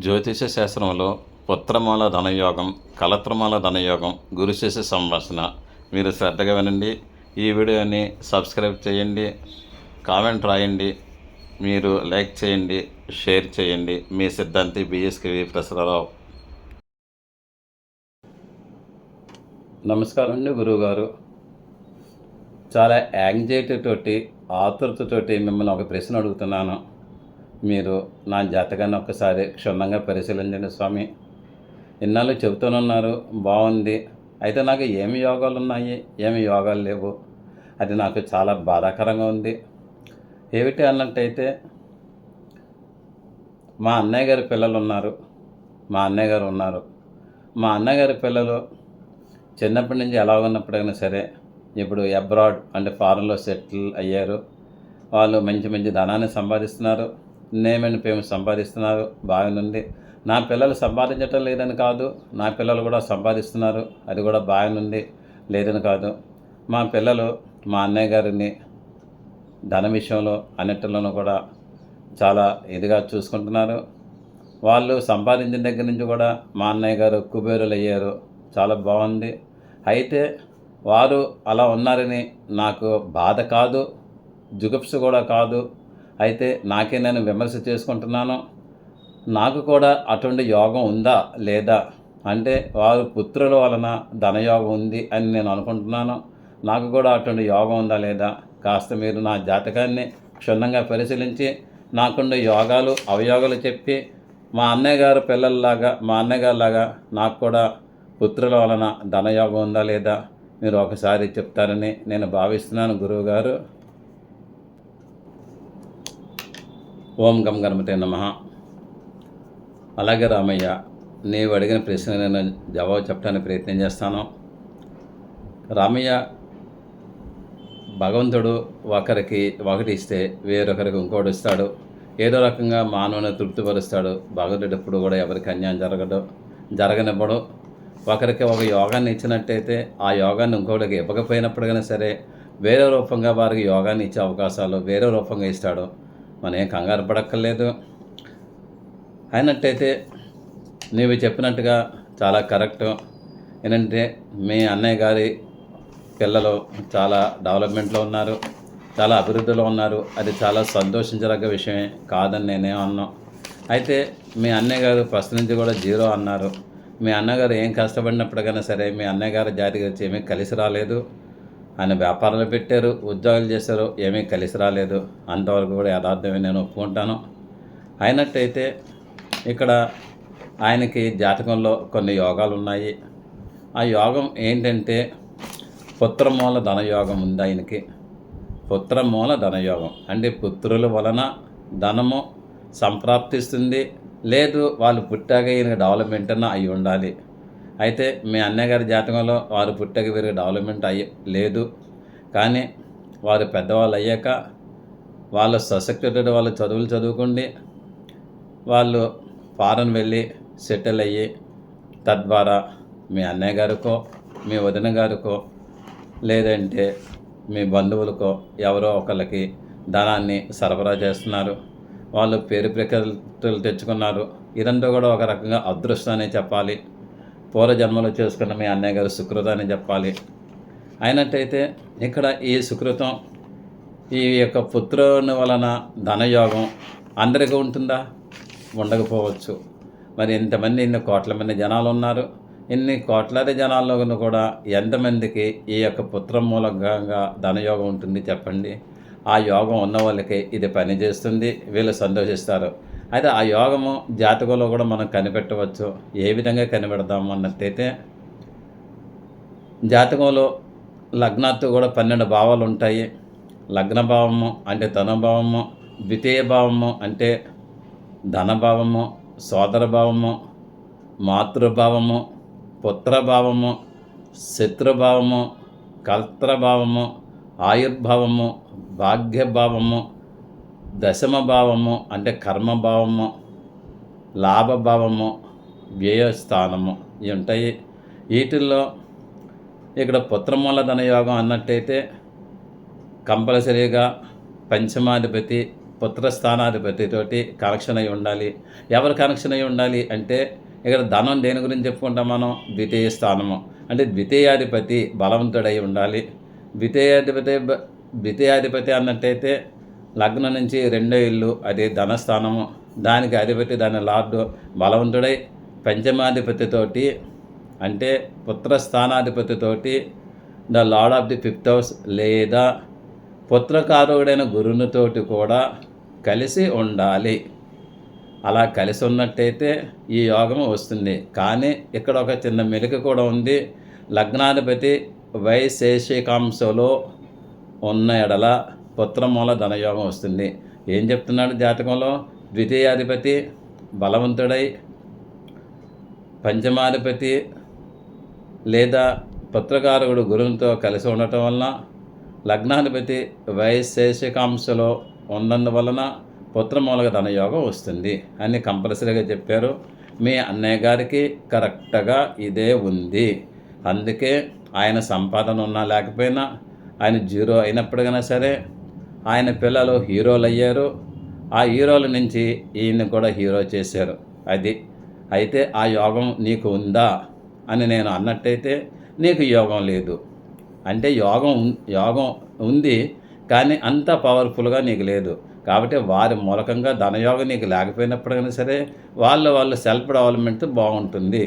జ్యోతిష శాస్త్రంలో పుత్రమూల ధనయోగం కలత్రమూల ధనయోగం గురుశిష్య సంభాషణ మీరు శ్రద్ధగా వినండి. ఈ వీడియోని సబ్స్క్రైబ్ చేయండి. కామెంట్ రాయండి. మీరు లైక్ చేయండి. షేర్ చేయండి. మీ సిద్ధాంతి బిఎస్కేవి ప్రసరారావు. నమస్కారం అండి గురువుగారు. చాలా యాంగ్జైటీ తోటి ఆతృతతోటి మిమ్మల్ని ఒక ప్రశ్న అడుగుతున్నాను. మీరు నా జాతకాన్ని ఒక్కసారి క్షుణ్ణంగా పరిశీలించండి స్వామి. ఇన్నాళ్ళు చెబుతూనున్నారు బాగుంది అయితే నాకు ఏమి యోగాలు ఉన్నాయి ఏమి యోగాలు లేవు. అది నాకు చాలా బాధాకరంగా ఉంది. ఏమిటి అన్నట్టయితే మా అన్నయ్య గారి పిల్లలు ఉన్నారు. మా అన్నయ్య గారు ఉన్నారు. మా అన్నయ్య గారి పిల్లలు చిన్నప్పటి నుంచి ఎలా ఉన్నప్పుడైనా సరే ఇప్పుడు అబ్రాడ్ అంటే ఫారెన్లో సెటిల్ అయ్యారు. వాళ్ళు మంచి మంచి ధనాన్ని సంపాదిస్తున్నారు. నేమ్ అండ్ ఫేమ్ సంపాదిస్తున్నారు. బాగానుంది నా పిల్లలు సంపాదించటం లేదని కాదు. నా పిల్లలు కూడా సంపాదిస్తున్నారు. అది కూడా బాగానుంది లేదని కాదు. మా పిల్లలు మా అన్నయ్య గారిని ధన విషయంలో అన్నిటిలోనూ కూడా చాలా ఇదిగా చూసుకుంటున్నారు. వాళ్ళు సంపాదించిన దగ్గర నుంచి కూడా మా అన్నయ్య గారు కుబేరులు అయ్యారు. చాలా బాగుంది. అయితే వారు అలా ఉన్నారని నాకు బాధ కాదు. జుగుప్స కూడా కాదు. అయితే నాకే నేను విమర్శ చేసుకుంటున్నాను. నాకు కూడా అటువంటి యోగం ఉందా? లేదా? అంటే వారు పుత్రుల వలన ధనయోగం ఉంది అని నేను అనుకుంటున్నాను. నాకు కూడా అటువంటి యోగం ఉందా లేదా? కాస్త మీరు నా జాతకాన్ని క్షుణ్ణంగా పరిశీలించి నాకుండే యోగాలు అవయోగాలు చెప్పి మా అన్నయ్య గారు పిల్లల్లాగా మా అన్నయ్య గారిలాగా నాకు కూడా పుత్రుల వలన ధనయోగం ఉందా లేదా మీరు ఒకసారి చెప్తారని నేను భావిస్తున్నాను గురువుగారు గారు ఓం గం గణపతి నమ. అలాగే రామయ్య నీవు అడిగిన ప్రశ్న నేను జవాబు చెప్పడానికి ప్రయత్నం చేస్తాను. రామయ్య భగవంతుడు ఒకరికి ఒకటి ఇస్తే వేరొకరికి ఇంకోటి ఇస్తాడు. ఏదో రకంగా మానవుని తృప్తిపరుస్తాడు. భగవంతుడు ఎప్పుడు కూడా ఎవరికి అన్యాయం జరగడు జరగనివ్వడు. ఒకరికి ఒక యోగాన్ని ఇచ్చినట్టయితే ఆ యోగాన్ని ఇంకోటికి ఇవ్వకపోయినప్పటికైనా సరే వేరే రూపంగా వారికి యోగాన్ని ఇచ్చే అవకాశాలు వేరే రూపంగా ఇస్తాడు. మనం ఏం కంగారు పడక్కర్లేదు. అయినట్టయితే నీవు చెప్పినట్టుగా చాలా కరెక్ట్. ఏంటంటే మీ అన్నయ్య గారి పిల్లలు చాలా డెవలప్మెంట్లో ఉన్నారు చాలా అభివృద్ధిలో ఉన్నారు. అది చాలా సంతోషించదగ్గ విషయమే కాదని నేనే అన్నాను అయితే మీ అన్నయ్య గారు ఫస్ట్ నుంచి కూడా జీరో అన్నారు. మీ అన్నగారు ఏం కష్టపడినప్పటికైనా సరే మీ అన్నయ్య గారు జాతికి వచ్చి ఏమీ కలిసి రాలేదు. ఆయన వ్యాపారాలు పెట్టారు ఉద్యోగాలు చేశారు ఏమీ కలిసి రాలేదు. అంతవరకు కూడా యథార్థమే నేను ఒప్పుకుంటాను. అయినట్టయితే ఇక్కడ ఆయనకి జాతకంలో కొన్ని యోగాలు ఉన్నాయి. ఆ యోగం ఏంటంటే పుత్రమూల ధనయోగం ఉంది ఆయనకి. పుత్రమూల ధనయోగం అంటే పుత్రుల వలన ధనము సంప్రాప్తిస్తుంది. లేదు వాళ్ళు పుట్టాక ఈయనకి డెవలప్మెంట్ అన్న అయి ఉండాలి. అయితే మీ అన్నయ్య గారి జాతకంలో వారు పుట్టక వీరికి డెవలప్మెంట్ అయ్యి లేదు. కానీ వారు పెద్దవాళ్ళు అయ్యాక వాళ్ళ సశక్తి వాళ్ళ చదువులు చదువుకుండి. వాళ్ళు ఫారెన్ వెళ్ళి సెటిల్ అయ్యి తద్వారా మీ అన్నయ్య గారికో మీ వదిన గారికో లేదంటే మీ బంధువులకో ఎవరో ఒకళ్ళకి ధనాన్ని సరఫరా చేస్తున్నారు. వాళ్ళు పేరు ప్రఖ్యాతులు తెచ్చుకున్నారు. ఇదంతా కూడా ఒక రకంగా అదృష్టం అనే చెప్పాలి. పూర్వజన్మలో చేసుకున్న మీ అన్నయ్య గారు సుకృతాన్ని చెప్పాలి. అయినట్టయితే ఇక్కడ ఈ సుకృతం ఈ యొక్క పుత్రుని వలన ధనయోగం అందరికీ ఉంటుందా? ఉండకపోవచ్చు. మరి ఇంతమంది ఇన్ని కోట్ల మంది జనాలు ఉన్నారు. ఇన్ని కోట్లాది జనాల్లో కూడా ఎంతమందికి ఈ యొక్క పుత్రం మూలంగా ధనయోగం ఉంటుంది చెప్పండి. ఆ యోగం ఉన్న వాళ్ళకి ఇది పనిచేస్తుంది. వీళ్ళు సంతోషిస్తారు. అయితే ఆ యోగము జాతకంలో కూడా మనం కనిపెట్టవచ్చు. ఏ విధంగా కనిపెడదాము అన్నట్టయితే జాతకంలో లగ్నాత్తు కూడా పన్నెండు భావాలు ఉంటాయి. లగ్న భావము అంటే ధనభావము ద్వితీయ భావము అంటే ధనభావము సోదర భావము మాతృభావము పుత్రభావము శత్రుభావము కల్త్రభావము ఆయుర్భావము భాగ్యభావము దశమ భావము అంటే కర్మభావము లాభభావము వ్యయస్థానము ఇవి ఉంటాయి. వీటిల్లో ఇక్కడ పుత్రమూలధన యోగం అన్నట్టయితే కంపల్సరీగా పంచమాధిపతి పుత్రస్థానాధిపతితోటి కనెక్షన్ అయి ఉండాలి. ఎవరు కనెక్షన్ అయి ఉండాలి అంటే ఇక్కడ ధనం దేని గురించి చెప్పుకుంటాం మనం? ద్వితీయ స్థానము. అంటే ద్వితీయాధిపతి బలవంతుడై ఉండాలి. ద్వితీయాధిపతి ద్వితీయాధిపతి అన్నట్టయితే లగ్నం నుంచి రెండో ఇల్లు అది ధనస్థానము. దానికి అధిపతి దాని లార్డు బలవంతుడై పంచమాధిపతితోటి అంటే పుత్రస్థానాధిపతితోటి the lord of the fifth house లేదా పుత్రకారుడైన గురునితోటి కూడా కలిసి ఉండాలి. అలా కలిసి ఉన్నట్టయితే ఈ యోగం వస్తుంది. కానీ ఇక్కడ ఒక చిన్న మెలిక కూడా ఉంది. లగ్నాధిపతి వైశేషికాంశలో ఉన్న ఎడల పుత్రమూల ధనయోగం వస్తుంది. ఏం చెప్తున్నాడు జాతకంలో? ద్వితీయాధిపతి బలవంతుడై పంచమాధిపతి లేదా పుత్రకారకుడు గురువుతో కలిసి ఉండటం వలన లగ్నాధిపతి వైశేషికాంశలో ఉన్నందువలన పుత్రమూలక ధనయోగం వస్తుంది అని కంపల్సరీగా చెప్పారు. మీ అన్నయ్య గారికి కరెక్ట్గా ఇదే ఉంది. అందుకే ఆయన సంపాదన ఉన్నా లేకపోయినా ఆయన జీరో అయినప్పటికైనా సరే ఆయన పిల్లలు హీరోలు అయ్యారు ఆ హీరోల నుంచి ఈయన్ని కూడా హీరో చేశారు. అది అయితే ఆ యోగం నీకు ఉందా అని నేను అన్నట్టయితే నీకు యోగం లేదు. అంటే యోగం యోగం ఉంది కానీ అంత పవర్ఫుల్గా నీకు లేదు. కాబట్టి వారి మూలకంగా ధనయోగం నీకు లేకపోయినప్పటికైనా సరే వాళ్ళ వాళ్ళ సెల్ఫ్ డెవలప్మెంట్ బాగుంటుంది.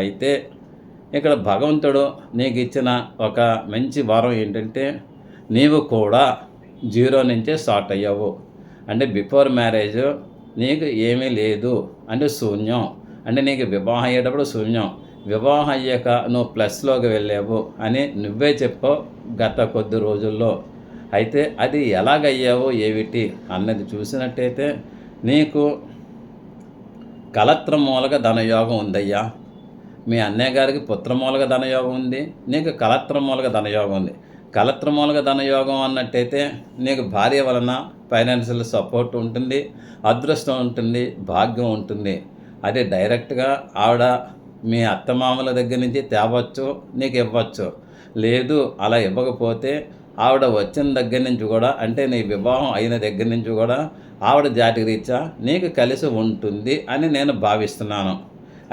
అయితే ఇక్కడ భగవంతుడు నీకు ఇచ్చిన ఒక మంచి వరం ఏంటంటే నీవు కూడా జీరో నుంచే స్టార్ట్ అయ్యావు. అంటే బిఫోర్ మ్యారేజ్ నీకు ఏమీ లేదు. అంటే శూన్యం. అంటే నీకు వివాహం అయ్యేటప్పుడు శూన్యం. వివాహం అయ్యాక నువ్వు ప్లస్లోకి వెళ్ళావు అని నువ్వే చెప్పు గత కొద్ది రోజుల్లో. అయితే అది ఎలాగయ్యావో ఏమిటి అన్నది చూసినట్టయితే నీకు కలత్రమూలక ధనయోగం ఉందయ్యా. మీ అన్నయ్య గారికి పుత్రమూలక ధనయోగం ఉంది. నీకు కలత్ర మూలక ధనయోగం ఉంది. కలత్రమూలక ధనయోగం అన్నట్టయితే నీకు భార్య వలన ఫైనాన్షియల్ సపోర్ట్ ఉంటుంది అదృష్టం ఉంటుంది భాగ్యం ఉంటుంది. అది డైరెక్ట్గా ఆవిడ మీ అత్తమామల దగ్గర నుంచి తేవచ్చు నీకు ఇవ్వచ్చు. లేదు అలా ఇవ్వకపోతే ఆవిడ వచ్చిన దగ్గర నుంచి కూడా అంటే నీ వివాహం అయిన దగ్గర నుంచి కూడా ఆవిడ జాతి రీత్యా నీకు కలిసి ఉంటుంది అని నేను భావిస్తున్నాను.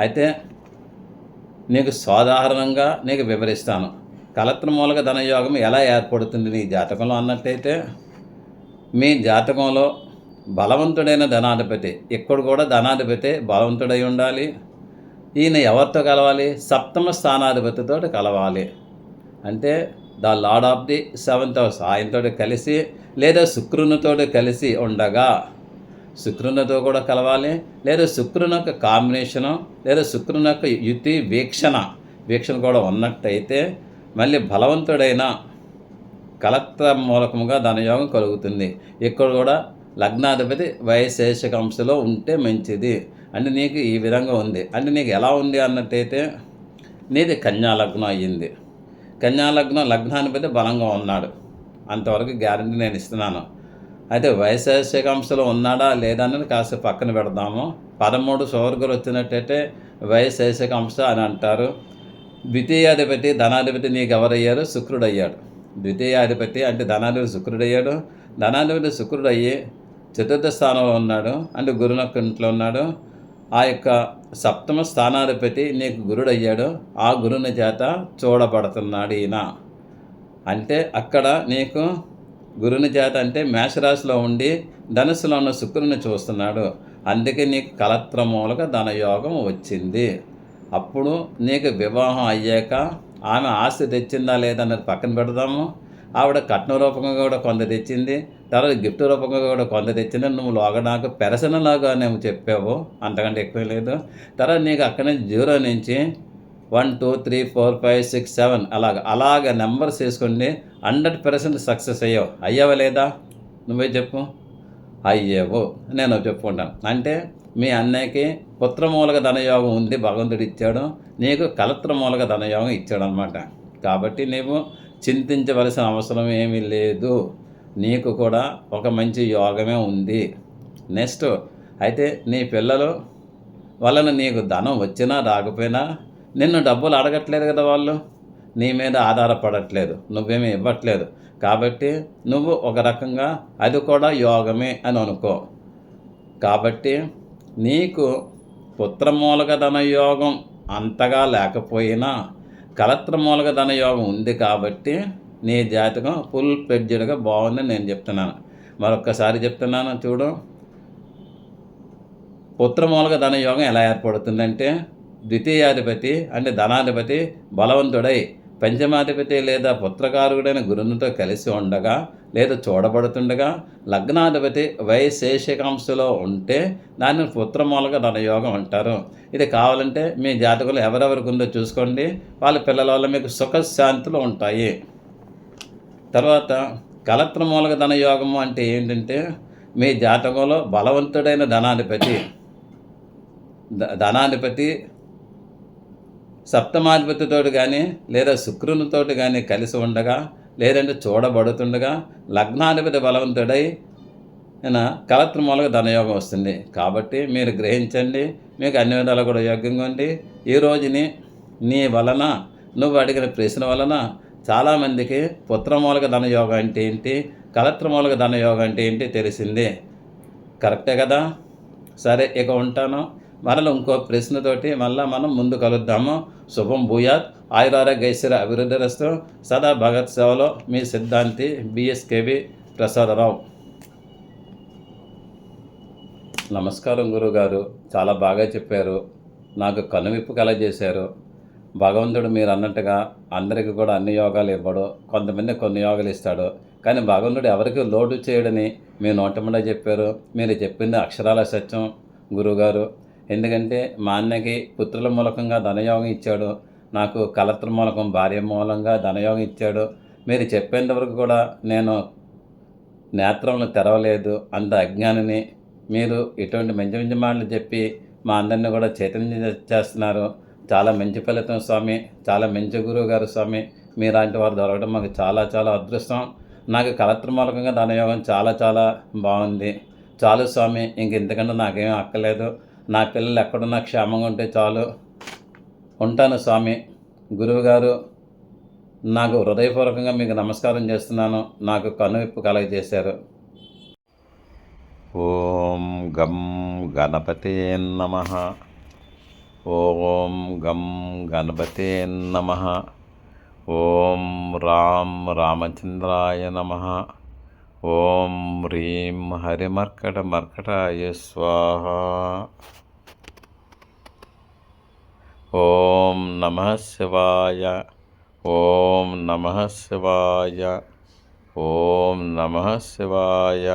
అయితే నీకు సాధారణంగా నీకు వివరిస్తాను. కలత్రమూలక ధనయోగం ఎలా ఏర్పడుతుంది నీ జాతకంలో అన్నట్టయితే మీ జాతకంలో బలవంతుడైన ధనాధిపతి ఇక్కడ కూడా ధనాధిపతి బలవంతుడై ఉండాలి. ఈయన ఎవరితో కలవాలి? సప్తమ స్థానాధిపతితో కలవాలి. అంటే the lord of the seventh house ఆయనతో కలిసి లేదా శుక్రునితో కలిసి ఉండగా శుక్రునితో కూడా కలవాలి లేదా శుక్రుని యొక్క కాంబినేషను లేదా శుక్రుని యొక్క యుతి వీక్షణ వీక్షణ కూడా ఉన్నట్టయితే మళ్ళీ బలవంతుడైన కలత్ర మూలకముగా ధనయోగం కలుగుతుంది. ఇక్కడ కూడా లగ్నాధిపతి వైశేషిక అంశలో ఉంటే మంచిది. అంటే నీకు ఈ విధంగా ఉంది. అంటే నీకు ఎలా ఉంది అన్నట్టయితే నీది కన్యా లగ్నం అయ్యింది. కన్యా లగ్నం లగ్నాధిపతి బలంగా ఉన్నాడు. అంతవరకు గ్యారంటీ నేను ఇస్తున్నాను. అయితే వైశేషిక అంశలో ఉన్నాడా లేదా అన్నది కాస్త పక్కన పెడదాము. పదమూడు సోర్గులు వచ్చినట్టయితే వైశేషిక అంశ అని అంటారు. ద్వితీయాధిపతి ధనాధిపతి నీకు ఎవరయ్యారు? శుక్రుడు అయ్యాడు ద్వితీయాధిపతి అంటే ధనాధిపతి శుక్రుడు అయ్యాడు ధనాధిపతి శుక్రుడు అయ్యి చతుర్థ స్థానంలో ఉన్నాడు. అంటే గురునొక్క ఇంట్లో ఉన్నాడు. ఆ యొక్క సప్తమ స్థానాధిపతి నీకు గురుడు అయ్యాడు ఆ గురుని చేత చూడబడుతున్నాడు ఈయన. అంటే అక్కడ నీకు గురుని చేత అంటే మేషరాశిలో ఉండి ధనుసులో ఉన్న శుక్రుని చూస్తున్నాడు. అందుకే నీకు కలత్ర మూలక ధనయోగం వచ్చింది. అప్పుడు నీకు వివాహం అయ్యాక ఆమె ఆస్తి తెచ్చిందా లేదన్నది పక్కన పెడదాము. ఆవిడ కట్న రూపంగా కూడా కొంత తెచ్చింది. తర్వాత గిఫ్ట్ రూపంగా కూడా కొంత తెచ్చింది. నువ్వు లోగా నాకు పెరసనలాగా నువ్వు చెప్పావు. అంతకంటే ఎక్కువ లేదు. తర్వాత నీకు అక్కడి నుంచి జీరో నుంచి one two three four five six seven అలాగ అలాగ నెంబర్స్ వేసుకోండి హండ్రెడ్ పర్సెంట్ సక్సెస్ అయ్యావు. అయ్యావా లేదా? నువ్వే చెప్పు. అయ్యావు. నేను చెప్పుకుంటాను అంటే మీ అన్నయ్యకి పుత్రమూలక ధనయోగం ఉంది భగవంతుడు ఇచ్చాడు. నీకు కలత్రమూలక ధనయోగం ఇచ్చాడు అనమాట కాబట్టి నీవు చింతించవలసిన అవసరం ఏమీ లేదు. నీకు కూడా ఒక మంచి యోగమే ఉంది. నెక్స్ట్ అయితే నీ పిల్లలు వలన నీకు ధనం వచ్చినా రాకపోయినా నిన్ను డబ్బులు అడగట్లేదు కదా వాళ్ళు? నీ మీద ఆధారపడట్లేదు. నువ్వేమీ ఇవ్వట్లేదు. కాబట్టి నువ్వు ఒక రకంగా అది కూడా యోగమే అని అనుకో. కాబట్టి నీకు పుత్రమూలక ధనయోగం అంతగా లేకపోయినా కలత్రమూలక ధనయోగం ఉంది కాబట్టి నీ జాతకం ఫుల్ ప్లెడ్జెడ్గా బాగుందని నేను చెప్తున్నాను. మరొక్కసారి చెప్తున్నాను చూడు. పుత్రమూలక ధనయోగం ఎలా ఏర్పడుతుందంటే ద్వితీయాధిపతి అంటే ధనాధిపతి బలవంతుడై పంచమాధిపతి లేదా పుత్రకారుడైన గురునితో కలిసి ఉండగా లేదా చూడబడుతుండగా లగ్నాధిపతి వైశేషికాంశలో ఉంటే దాన్ని పుత్రమూలక ధనయోగం అంటారు. ఇది కావాలంటే మీ జాతకులు ఎవరెవరికి ఉందో చూసుకోండి. వాళ్ళ పిల్లల వల్ల మీకు సుఖశాంతులు ఉంటాయి. తర్వాత కలత్రమూలక ధనయోగము అంటే ఏంటంటే మీ జాతకంలో బలవంతుడైన ధనాధిపతి ధనాధిపతి సప్తమాధిపతితోటి కానీ లేదా శుక్రునితోటి కానీ కలిసి ఉండగా లేదంటే చూడబడుతుండగా లగ్నాధిపతి బలవంతుడై ఈయన కలత్రమూలక ధనయోగం వస్తుంది. కాబట్టి మీరు గ్రహించండి మీకు అన్ని విధాలు కూడా యోగ్యంగా ఉండి ఈ రోజుని నీ వలన నువ్వు అడిగిన ప్రశ్న వలన చాలామందికి పుత్రమూలక ధనయోగం అంటే ఏంటి కలత్రమూలక ధనయోగం అంటే ఏంటి తెలిసింది. కరెక్టే కదా? సరే ఇక ఉంటాను. మరల ఇంకో ప్రశ్నతోటి మళ్ళీ మనం ముందు కలుద్దాము. శుభం భూయాత్. ఆయురారోగ్యశ్వర అభివృద్ధి రస్తు. సదా భగత్ సేవలో మీ సిద్ధాంతి బిఎస్కేవి ప్రసాదరావు. నమస్కారం గురుగారు. చాలా బాగా చెప్పారు. నాకు కనువిప్పు కలగజేశారు. భగవంతుడు మీరు అన్నట్టుగా అందరికీ కూడా అన్ని యోగాలు ఇవ్వడు. కొంతమంది కొన్ని యోగాలు ఇస్తాడు. కానీ భగవంతుడు ఎవరికి లోటు చేయడని మీ నోటమండ చెప్పారు. మీరు చెప్పింది అక్షరాల సత్యం గురుగారు. ఎందుకంటే మా అన్నకి పుత్రుల మూలకంగా ధనయోగం ఇచ్చాడు. నాకు కలత్ర మూలకం భార్య మూలంగా ధనయోగం ఇచ్చాడు. మీరు చెప్పేంత వరకు కూడా నేను నేత్రములు తెరవలేదు అంత అజ్ఞానిని. మీరు ఇటువంటి మంచి మంచి మాటలు చెప్పి మా అందరిని కూడా చైతన్యం చేస్తున్నారు. చాలా మంచి ఫలితం స్వామి. చాలా మంచి గురువు గారు స్వామి. మీలాంటి వారు దొరకడం మాకు చాలా చాలా అదృష్టం. నాకు కలత్ర మూలకంగా ధనయోగం చాలా చాలా బాగుంది. చాలు స్వామి ఇంక ఇంతకంటే నాకేం అక్కలేదు నా పిల్లలు ఎక్కడున్నా క్షేమంగా ఉంటే చాలు. ఉంటాను స్వామి. గురువుగారు నాకు హృదయపూర్వకంగా మీకు నమస్కారం చేస్తున్నాను. నాకు కనువిప్పు కలగజేశారు. ఓం గం గణపతే నమ. ఓం గం గణపతే నమ. ఓం రామ్ రామచంద్రాయ నమ. ఓం హ్రీం హరిమర్కట మర్కటాయ స్వాహ. ఓం నమ శివాయ. ఓం నమ శివాయ. ఓం నమ శివాయ.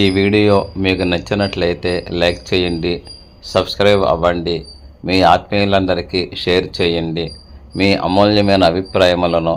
ఈ వీడియో మీకు నచ్చినట్లయితే లైక్ చేయండి సబ్స్క్రైబ్ అవ్వండి మీ ఆత్మీయులందరికీ షేర్ చేయండి. మీ అమూల్యమైన అభిప్రాయములను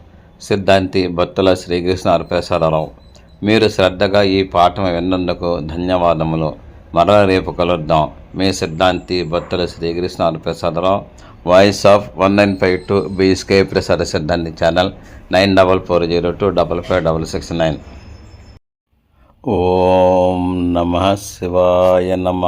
సిద్ధాంతి భక్తుల శ్రీకృష్ణ అర్పేశ్వరరావు మీరు శ్రద్ధగా ఈ పాఠం విన్నందుకు ధన్యవాదములు. మరల రేపు కలుద్దాం. మీ సిద్ధాంతి భక్తుల Srikrishna Arpeswara Rao voice of one nine five two BSK Prasada సిద్ధాంతి channel nine double four zero two double five double six nine ఓం నమ శివాయ నమ.